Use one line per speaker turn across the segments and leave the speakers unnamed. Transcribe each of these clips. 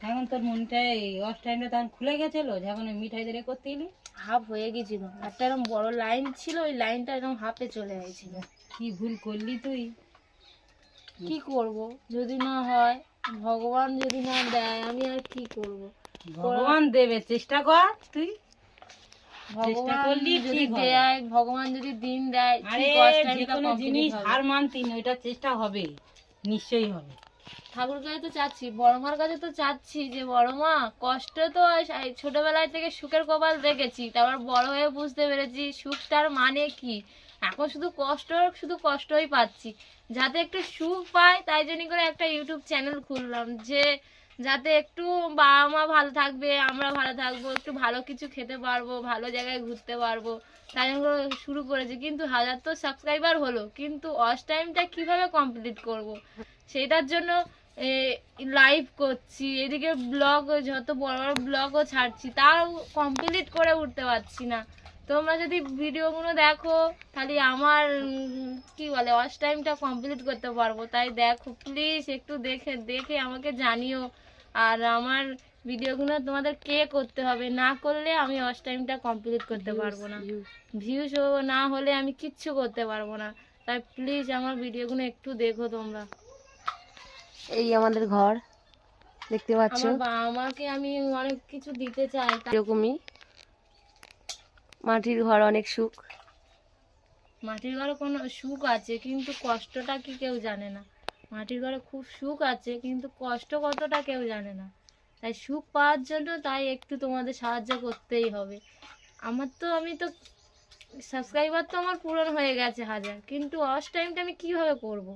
এখন তোর মনটাই অস টাইমটা তখন খুলে গেছিল যখন ওই মিঠাই দিয়ে করতে এলি।
হাফ হয়ে গেছিল। একটা এরকম বড় লাইন ছিল ওই লাইনটা এরকম হাফে চলে গেছিল।
কি ভুল করলি তুই?
কি করব? যদি না হয় ভগবান যদি না দেয় আমি আর কি করব?
ভগবান দেবে চেষ্টা কর তুই।
ভগবান
করলি
যদি দেয় ভগবান যদি দিন দেয়
আরে যে কোনো জিনিস। হার মানতি না ওইটা চেষ্টা হবে। নিশ্চয়ই হবে।
ঠাকুর কাছে তো চাচ্ছি বড় মার কাছে তো চাচ্ছি যে বড় মা কষ্ট তো ছোটবেলায় থেকে সুখের কপাল দেখেছি, তারপর বড় হয়ে বুঝতে পেরেছি সুখটার মানে কি। এখন শুধু কষ্ট, শুধু কষ্টই পাচ্ছি। যাতে একটু সুখ পাই, তাই জন্য করে একটা ইউটিউব চ্যানেল খুললাম, যে যাতে একটু বাবা মা ভালো থাকবে, আমরা ভালো থাকব, একটু ভালো কিছু খেতে পারব, ভালো জায়গায় ঘুরতে পারব, তাই জন্য শুরু করেছি। কিন্তু হাজার তো সাবস্ক্রাইবার হলো, কিন্তু অস টাইমটা কীভাবে কমপ্লিট করব? সেটার জন্য লাইভ করছি এদিকে ব্লগ যত বড় বড় ব্লগও ছাড়ছি তাও কমপ্লিট করে উঠতে পারছি না। তোমরা যদি ভিডিওগুলো দেখো তাহলে আমার কি বলে ওয়াচ টাইমটা কমপ্লিট করতে পারব। তাই দেখো প্লিজ একটু দেখে দেখে আমাকে জানিও। আর আমার ভিডিওগুলো তোমাদের কে করতে হবে? না করলে আমি ওয়াচ টাইমটা কমপ্লিট করতে পারব না। ভিউজ না হলে আমি কিচ্ছু করতে পারব না। তাই প্লিজ আমার ভিডিওগুলো একটু দেখো তোমরা।
এই আমাদের ঘর। দেখতে পাচ্ছ?
আমার বাবা মাকে আমি অনেক কিছু দিতে চাই
এরকমই। মাটির ঘর অনেক সুখ।
মাটির ঘরে কোনো সুখ আছে কিন্তু কষ্টটা কি কেউ জানে না। মাটির ঘরে খুব সুখ আছে কিন্তু কষ্ট কতটা কেউ জানে না। তাই সুখ পাওয়ার জন্য তাই একটু তোমাদের সাহায্য করতেই হবে। আমার তো আমি তো সাবস্ক্রাইবার তো আমার পূরণ হয়ে গেছে হাজার কিন্তু অস টাইমটা আমি কীভাবে করব?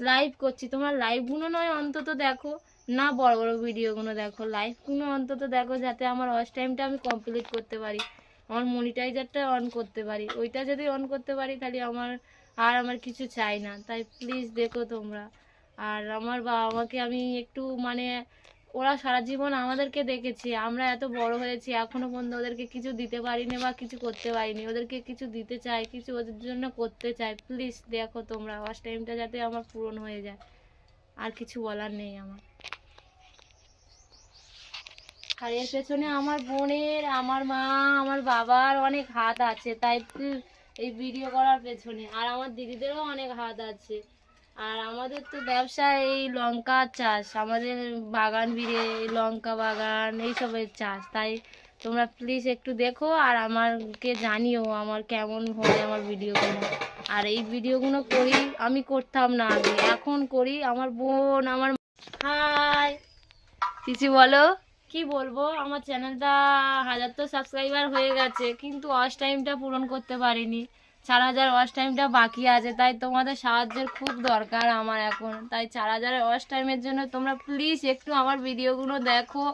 লাইভ করছি। তোমার লাইভগুলো নয়, অন্তত দেখো। না বড় বড় ভিডিওগুলো দেখো। লাইভগুলো অন্তত দেখো যাতে আমার অস টাইমটা আমি কমপ্লিট করতে পারি। আমার মনিটাইজারটা অন করতে পারি। ওইটা যদি অন করতে পারি, তাহলে আমার আর আমার কিছু চাই না। তাই প্লিজ দেখো তোমরা। আর আমার বাবা মাকে আমি একটু মানে ওরা সারা জীবন আমাদেরকে দেখেছে, আমরা এত বড় হয়েছি, এখনও পর্যন্ত ওদেরকে কিছু দিতে পারিনি বা কিছু করতে পারিনি, ওদেরকে কিছু দিতে চাই, কিছু ওদের জন্য করতে চাই। প্লিজ দেখো তোমরা ফার্স্ট টাইমটা যাতে আমার পূরণ হয়ে যায়। আর কিছু বলার নেই আমার। আর এর পেছনে আমার বোনের, আমার মা, আমার বাবার অনেক হাত আছে, তাই এই ভিডিও করার পেছনে। আর আমার দিদিদেরও অনেক হাত আছে। আর আমাদের তো ব্যবসা এই লঙ্কা চাষ, আমাদের বাগান বিড়ে, লঙ্কা বাগান, এইসবের চাষ। তাই তোমরা প্লিজ একটু দেখো আর আমাকে জানিও আমার কেমন হয় আমার ভিডিওগুলো। আর এই ভিডিওগুলো করি, আমি করতাম না আগে, এখন করি। আমার বোন, আমার হাই।
কিছু বলো।
কি বলব, আমার চ্যানেলটা হাজার তো সাবস্ক্রাইবার হয়ে গেছে, কিন্তু ওয়াচ টাইমটা পূরণ করতে পারিনি। চার হাজার ওয়াচ টাইমটা বাকি আছে, তাই তোমাদের সাহায্যের খুব দরকার আমার এখন। তাই চার হাজার ওয়াচ টাইমের জন্য তোমরা প্লিজ একটু আমার ভিডিওগুলো দেখো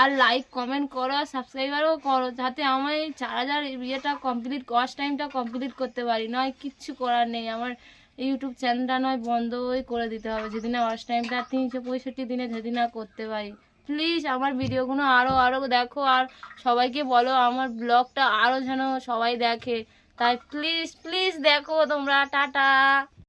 আর লাইক কমেন্ট করো আর সাবস্ক্রাইবারও করো, যাতে আমার এই চার হাজার ইয়েটা কমপ্লিট ওয়াচ টাইমটা কমপ্লিট করতে পারি। নয়, কিচ্ছু করার নেই। আমার ইউটিউব চ্যানেলটা নয় বন্ধই করে দিতে হবে। যদি না ওয়াচ টাইমটা তিনশো পঁয়ষট্টি দিনে যদি না করতে পারি। প্লিজ আমার ভিডিওগুলো আরও আরও দেখো আর সবাইকে বলো আমার ব্লগটা আরও যেন সবাই দেখে। তাই প্লিজ প্লিজ দেখো তোমরা টাটা।